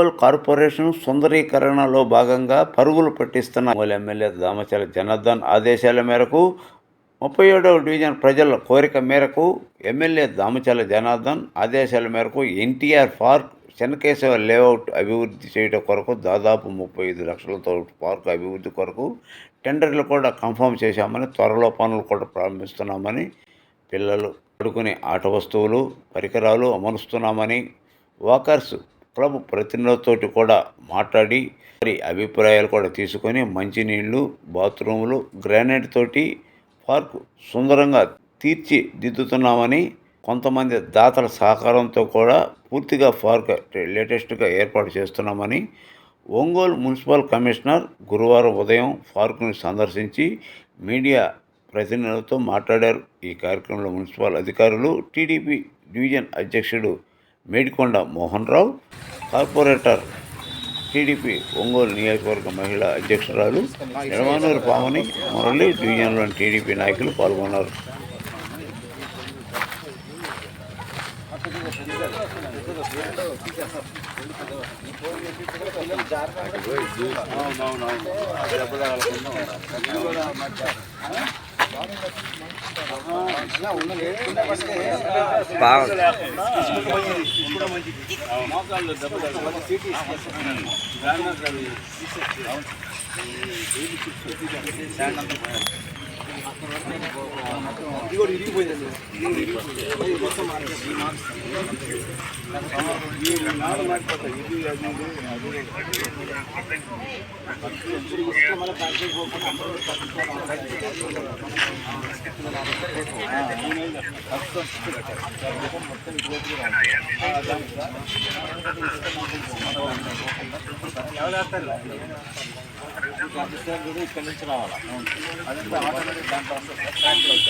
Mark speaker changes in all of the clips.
Speaker 1: Ongole corporation సుందరీకరణలో భాగంగా పరుగులు పట్టిస్తున్న మూల ఎమ్మెల్యే దామచల జనార్దన్ ఆదేశాల మేరకు ముప్పై ఏడవ డివిజన్ ప్రజల కోరిక మేరకు ఎమ్మెల్యే దామచల జనార్దన్ ఆదేశాల మేరకు ఎన్టీఆర్ పార్క్ చెన్నకేశవ లేఅవుట్ అభివృద్ధి చేయడం కొరకు దాదాపు ముప్పై ఐదు లక్షలతో పార్క్ అభివృద్ధి కొరకు టెండర్లు కూడా కన్ఫర్మ్ చేశామని త్వరలో పనులు కూడా ప్రారంభిస్తున్నామని పిల్లలు పడుకునే ఆట వస్తువులు పరికరాలు అమరుస్తున్నామని వాకర్స్ క్లబ్ ప్రతినిధులతోటి కూడా మాట్లాడి వారి అభిప్రాయాలు కూడా తీసుకొని మంచినీళ్ళు బాత్రూములు గ్రానైట్ తోటి పార్కు సుందరంగా తీర్చిదిద్దుతున్నామని కొంతమంది దాతల సహకారంతో కూడా పూర్తిగా పార్క్ లేటెస్ట్గా ఏర్పాటు చేస్తున్నామని ఒంగోలు మున్సిపల్ కమిషనర్ గురువారం ఉదయం పార్కును సందర్శించి మీడియా ప్రతినిధులతో మాట్లాడారు. ఈ కార్యక్రమంలో మున్సిపల్ అధికారులు టీడీపీ డివిజన్ అధ్యక్షుడు మేడికొండ మోహన్ రావు కార్పొరేటర్ టీడీపీ ఒంగోలు నియోజకవర్గ మహిళా అధ్యక్షురాలు నిడమానూరు పావని మురళి డివిజన్లోని టీడీపీ నాయకులు పాల్గొన్నారు.
Speaker 2: బాగుంది.
Speaker 3: ఇది కూడా ఇరిగిపోయింది
Speaker 2: మొత్తం మార్చేసి
Speaker 3: నాలుగు మారిపోతాయి ఇది
Speaker 2: అది
Speaker 3: అది ఇక్కడ నుంచి రావాలా అదంతా ఆటోమేటిక్ దాంట్లో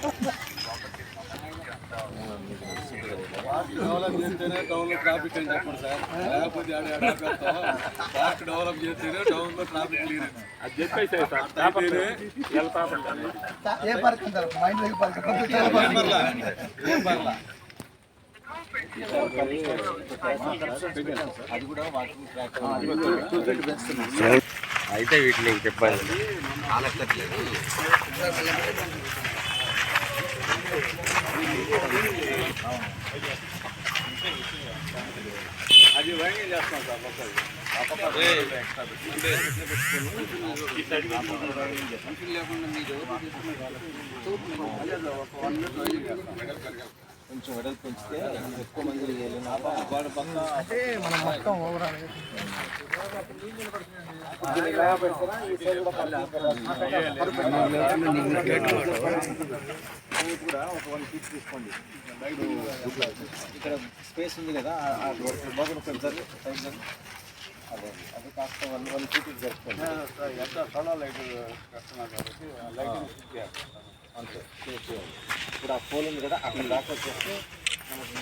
Speaker 2: చేస్తేనే టౌన్లో ట్రాఫిక్ అని చెప్పండి సార్. లేకపోతే. పార్క్ డెవలప్ చేస్తేనే టౌన్లో ట్రాఫిక్ క్లియర్ అది చెప్పేసి
Speaker 4: ఏ పార్క్ అంటారు మైండ్ లేక పార్క్
Speaker 2: ఏం పర్లా
Speaker 5: అయితే వీటిని ఇబ్బంది
Speaker 2: అది వైండింగ్ చేస్తాం సార్ మొత్తం
Speaker 3: కొంచెం వెడల్పు పెంచితే ఎక్కువ మంది వెళ్ళినా వాడు పక్క
Speaker 4: అంటే మనం మొత్తం
Speaker 3: కూడా ఒక వన్ ఫీట్ తీసుకోండి ఇక్కడ స్పేస్ ఉంది కదా పెడతారు సైడ్ అదే అది కాస్త వన్ వన్ ఫీట్ జరుపుకోండి.
Speaker 2: ఎంత సోలార్ లైట్ కడుతున్నారు కాబట్టి చేస్తాం
Speaker 3: అంతే. ఇప్పుడు ఆ పోల్ ఉంది కదా అక్కడ దాకా వచ్చేస్తే మనకు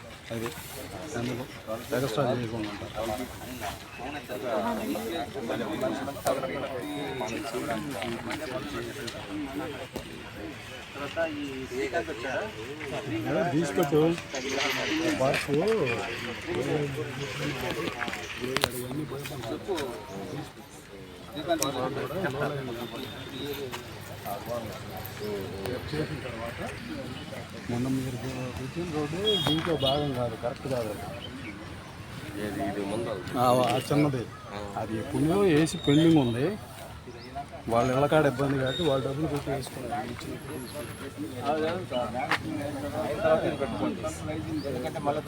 Speaker 2: అది. అందుకు ఎక్స్ట్రా చేయకుండా తీసుకొట్టు పార్కు చేసిన తర్వాత మొన్న మీరు కూర్చున్న రోడ్డు దీంట్లో భాగం కాదు కరెక్ట్ కాదు అది. చిన్నది. అది ఎప్పుడో వేసి పెండింగ్ ఉంది. వాళ్ళ ఇళ్ళకాడ ఇబ్బంది కాబట్టి వాళ్ళ డబ్బులు కొట్టి వేసుకున్నారు
Speaker 3: ఎందుకంటే మళ్ళీ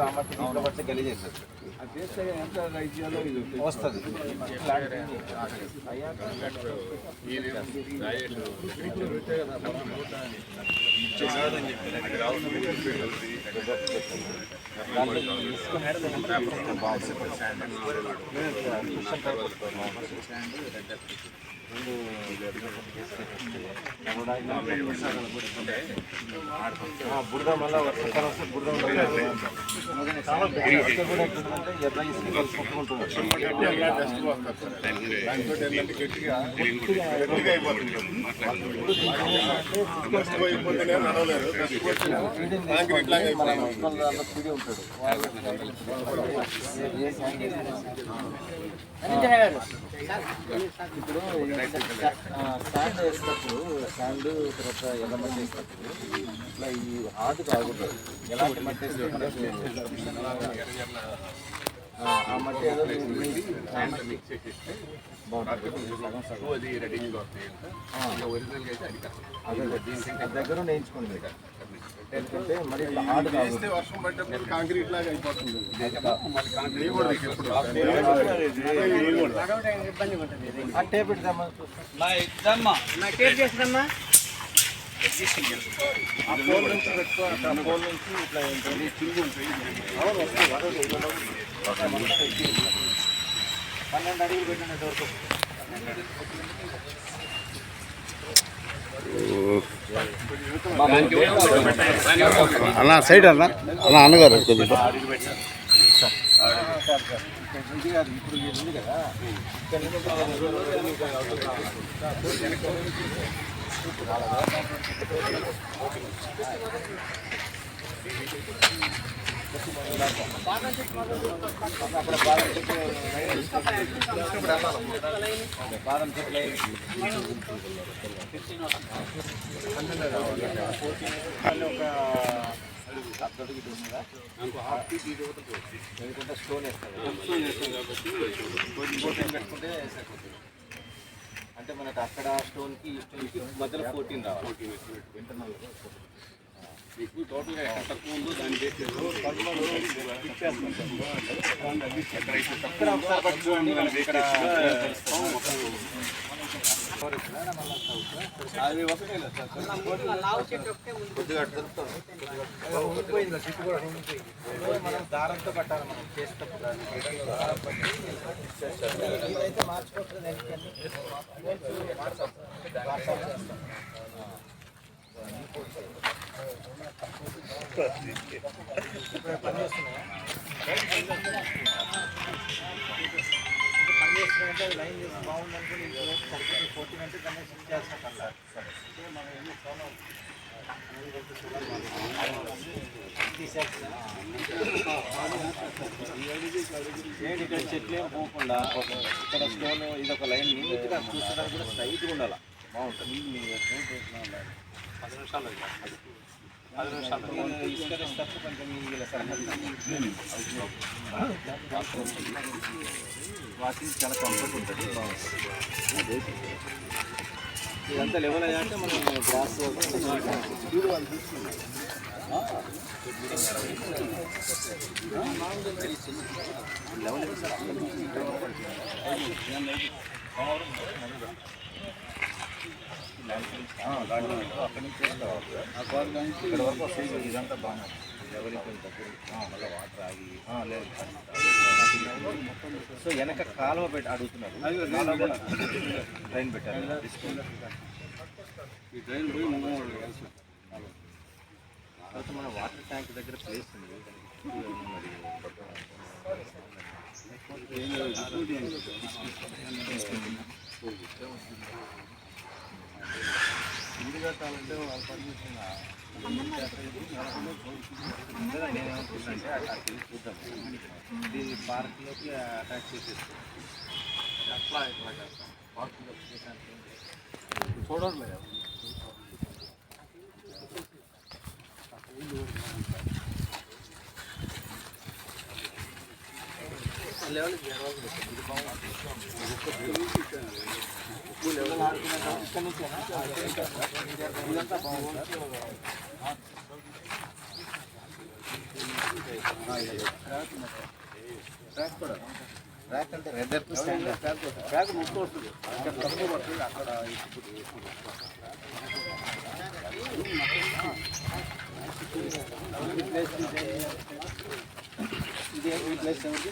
Speaker 3: దామట్టి మళ్ళీ వర్షాకాలం వస్తే ఇప్పుడు శాండ్ వేసేటప్పుడు శాండ్ తర్వాత ఎర్ర మట్టి వేసేటప్పుడు ఇట్లా ఈ హార్డ్ కాకూడదు ఎలాంటి మట్టి ఆ, మట్టి ఏదో బాగుంటుంది దగ్గర నేర్చుకోండి ఎందుకంటే మరి హార్డ్ కాకూడదు
Speaker 2: వర్షం పడ్డప్పుడు కాంక్రీట్ లాగా అయిపోతుంది.
Speaker 3: ఆ టేప్ ఇద్దామా? ఆ పోల్ నుంచి
Speaker 1: అన్న సైడ్ అన్న. అన్న అన్నగారు కొద్దిగా
Speaker 3: ఇప్పుడు బాదం చెట్లు ఒక స్టోన్ అంటే మనకు అక్కడ స్టోన్కి ఈ స్టోన్కి మధ్యలో ఫోర్టీన్ రావాలి.
Speaker 2: మీకు టోటల్గా ఎక్కడ తక్కువ ఉందో దాన్ని
Speaker 3: మనం దారంతో కట్టాలి మనం చేసేటప్పుడు అది మార్చుకోవట్లేదు ఎందుకంటే ఇక్కడ చెట్లు ఏం పోకుండా? ఇక్కడ స్టోన్ ఇది ఒక లైన్ నీట్గా చూసేదానికి కూడా స్ట్రైట్గా ఉండాలి? బాగుంటుంది. పది నిమిషాలు నిమిషాలు ఇసుక తప్పు కొంచెం ఇలా వాకింగ్ చాలా కంఫర్ట్ ఉంటుంది బాగుంటుంది ఇదంతా లెవెల్ అయ్యాక మనం గ్రాస్ ఇక్కడ వరకు వస్తుంది ఇదంతా బాగుంది లెవెల్ దగ్గర మళ్ళీ వాటర్ ఆగి లేదు సో వెనక కాలువ పెట్టి అడుగుతున్నారు కాలువ కూడా ట్రైన్ పెట్టారు
Speaker 2: ఈ ట్రైన్ పోయి ముందు కలిసి
Speaker 3: తర్వాత మన వాటర్ ట్యాంక్ దగ్గర ప్లేస్ ఉంది దానికి మరి దీన్ని పార్క్లోకి అటాచ్ చేసేస్తాం అట్లా ఇట్లా చేస్తాం పార్క్లో చూడట్లేదు లెవెల్ జరగదు ట్రాక్ అంటే రెడ్ స్టాండ్ ట్రాక్ ముక్కు వస్తుంది అక్కడ తక్కువ పడుతుంది అక్కడ ఇది ఈ ప్లేస్ ఏమిటి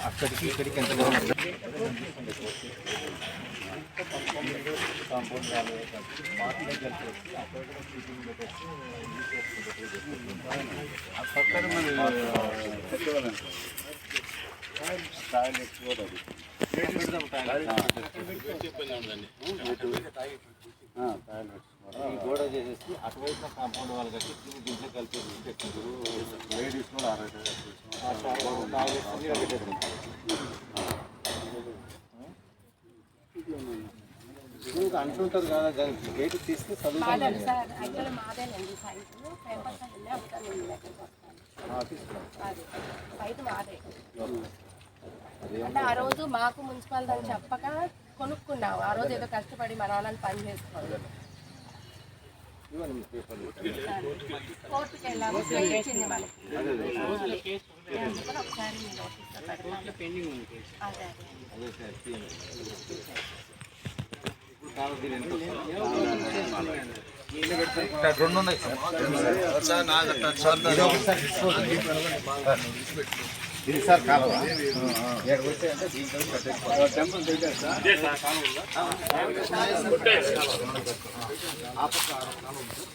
Speaker 3: అక్కడికి ఇక్కడికి ఎంత ఈ చేసేసి అటువైపు కాంపౌండ్ వాళ్ళు కట్టి దీన్ని కలిపి లేడీస్ కూడా అంటుంటారు కదా దానికి గేట్ తీస్తే చదువుతాను
Speaker 6: అంటే ఆ రోజు మాకు మున్సిపాలిటీ అని చెప్పక కొనుక్కున్నాం. ఆ రోజు ఏదో కష్టపడి మా నాన్నని పని చేసుకోవాలి. కోర్టుకి వెళ్ళాము ఇచ్చింది అందుకని ఒకసారి
Speaker 3: రెండు ఉన్నాయి ఇది సార్ కాలువ. ఇక్కడికి వచ్చాయంటే దీంట్లో టెంపుల్ దగ్గర సార్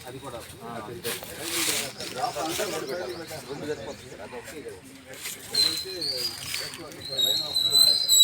Speaker 3: అది కూడా రెండు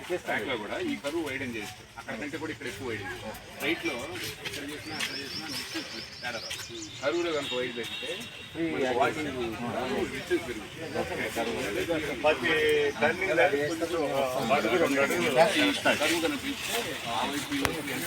Speaker 3: ట్రైన్ కూడా
Speaker 2: కరువు ఈ కరువు వైడన్ చేస్తే అక్కడ కంటే కూడా ఇక్కడ ఎక్కువ వైడన్ రైట్లో ఇక్కడ చేసినా అక్కడ చేసినా డిస్టెన్స్ తేడా. కరువులో కనుక వైడ్ పెడితే వాకింగ్ డిస్టెన్స్ పెరుగుతుంది. కరువు. కనుక పెంచితే ఆ వైపు ఈ వైపు ఎంత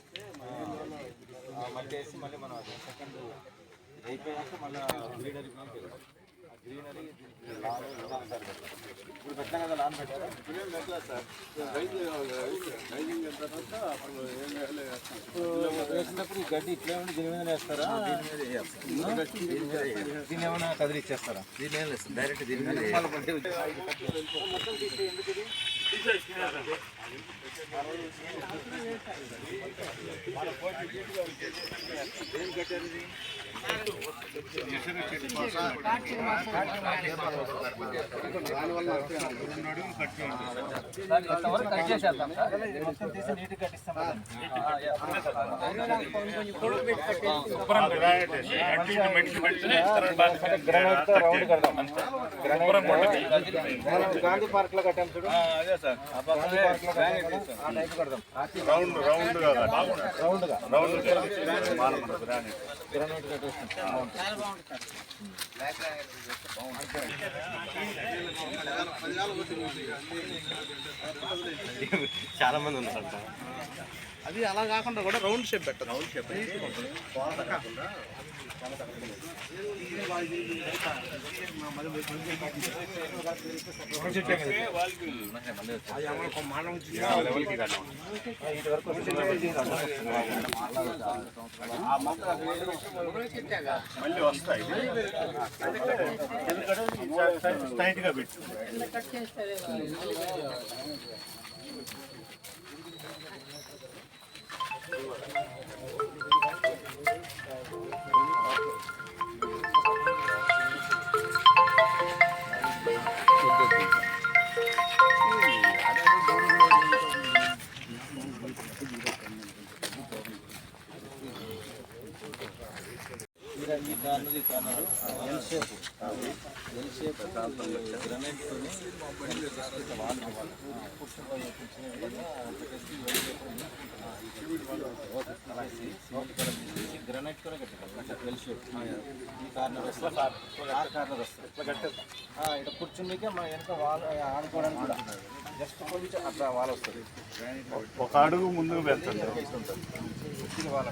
Speaker 3: మళ్ళీ మనం అది సెకండ్ అయిపోయాక మళ్ళీ గ్రీనరీ ఆ గ్రీనరీ లాన్ లాన్ సార్ పెట్టాలి. ఇప్పుడు పెట్టాం కదా లాన్ పెట్టారు? ఇప్పుడు ఏం పెట్టలేదు సార్ ఇప్పుడు వేసినప్పుడు గడ్డి ఇట్లా ఉండి దీని మీద వేస్తారా? దీన్ని ఏమైనా కదిలిచ్చేస్తారా? దీని ఏం లేదు డైరెక్ట్ దీని మీద మొత్తం తీసి ఎందుకు ఇది? గాంధీ పార్క్లో కట్టాం చూడు అదే సార్ రౌండ్ రౌండ్ రౌండ్
Speaker 5: చాలా మంది ఉన్నారు.
Speaker 4: అది అలా కాకుండా కూడా రౌండ్ షేప్ పెట్టదు రౌండ్ షేప్
Speaker 2: మళ్ళీ వస్తాయి స్ట్రైట్గా పెట్టు
Speaker 3: ఈ కార్నర్ ఈ corner L shape L shape granite L shape కూడా ఈ కార్నర్ వస్తుంది ఆ కార్నర్ వస్తుంది ఇట్లా ఇక్కడ కూర్చునికే మా వెనక వాల్ ఆడుకోవడానికి కూడా జస్ట్ కొంచెం అట్లా వాళ్ళు వస్తుంది
Speaker 2: ఒక అడుగు ముందుకు వెళ్తుంది
Speaker 3: వచ్చిన వాళ్ళు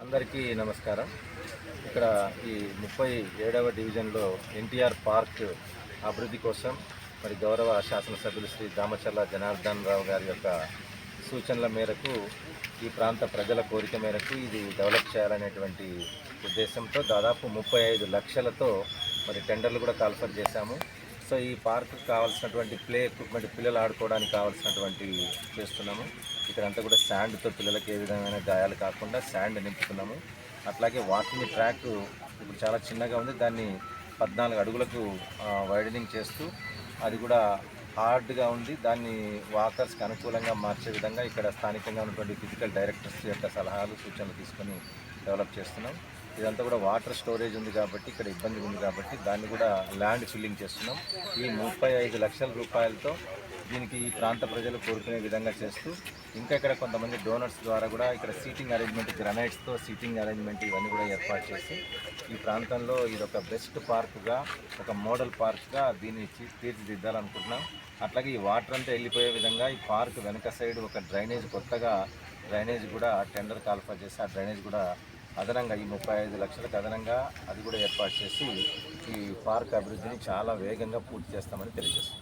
Speaker 3: అందరికీ నమస్కారం. ఇక్కడ ఈ ముప్పై ఏడవ డివిజన్లో ఎన్టీఆర్ పార్క్ అభివృద్ధి కోసం మరి గౌరవ శాసనసభ్యులు శ్రీ దామచర్ల జనార్దన్ రావు గారి యొక్క సూచనల మేరకు ఈ ప్రాంత ప్రజల కోరిక మేరకు ఇది డెవలప్ చేయాలనేటువంటి ఉద్దేశంతో దాదాపు ముప్పై ఐదు లక్షలతో మరి టెండర్లు కూడా కాల్ఫర్ చేశాము. సో ఈ పార్క్ కావాల్సినటువంటి ప్లే ఎక్విప్మెంట్ పిల్లలు ఆడుకోవడానికి కావాల్సినటువంటి చేస్తున్నాము. ఇక్కడ అంతా కూడా శాండ్తో పిల్లలకి ఏ విధమైన గాయాలు కాకుండా శాండ్ నింపుతున్నాము. అట్లాగే వాకింగ్ ట్రాక్ ఇప్పుడు చాలా చిన్నగా ఉంది. దాన్ని పద్నాలుగు అడుగులకు వైడనింగ్ చేస్తూ అది కూడా హార్డ్గా ఉంది. దాన్ని వాకర్స్కి అనుకూలంగా మార్చే విధంగా ఇక్కడ స్థానికంగా ఉన్నటువంటి ఫిజికల్ డైరెక్టర్స్ యొక్క సలహాలు సూచనలు తీసుకొని డెవలప్ చేస్తున్నాం. ఇదంతా కూడా వాటర్ స్టోరేజ్ ఉంది కాబట్టి ఇక్కడ ఇబ్బంది ఉంది కాబట్టి దాన్ని కూడా ల్యాండ్ ఫిల్లింగ్ చేస్తున్నాం. ఈ ముప్పై ఐదు లక్షల రూపాయలతో దీనికి ఈ ప్రాంత ప్రజలు కోరుకునే విధంగా చేస్తూ ఇంకా ఇక్కడ కొంతమంది డోనర్స్ ద్వారా కూడా ఇక్కడ సీటింగ్ అరేంజ్మెంట్ గ్రనైట్స్తో సీటింగ్ అరేంజ్మెంట్ ఇవన్నీ కూడా ఏర్పాటు చేసి ఈ ప్రాంతంలో ఇది ఒక బెస్ట్ పార్క్గా ఒక మోడల్ పార్క్గా దీన్ని తీర్చిదిద్దాలనుకుంటున్నాం. అట్లాగే ఈ వాటర్ అంతా వెళ్ళిపోయే విధంగా ఈ పార్క్ వెనక సైడ్ ఒక డ్రైనేజ్ కొత్తగా డ్రైనేజ్ కూడా టెండర్ కాల్ఫర్ చేసి ఆ డ్రైనేజ్ కూడా అదనంగా ఈ ముప్పై ఐదు లక్షలకు అదనంగా అది కూడా ఏర్పాటు చేసి ఈ పార్క్ అభివృద్ధిని చాలా వేగంగా పూర్తి చేస్తామని తెలియజేస్తాం.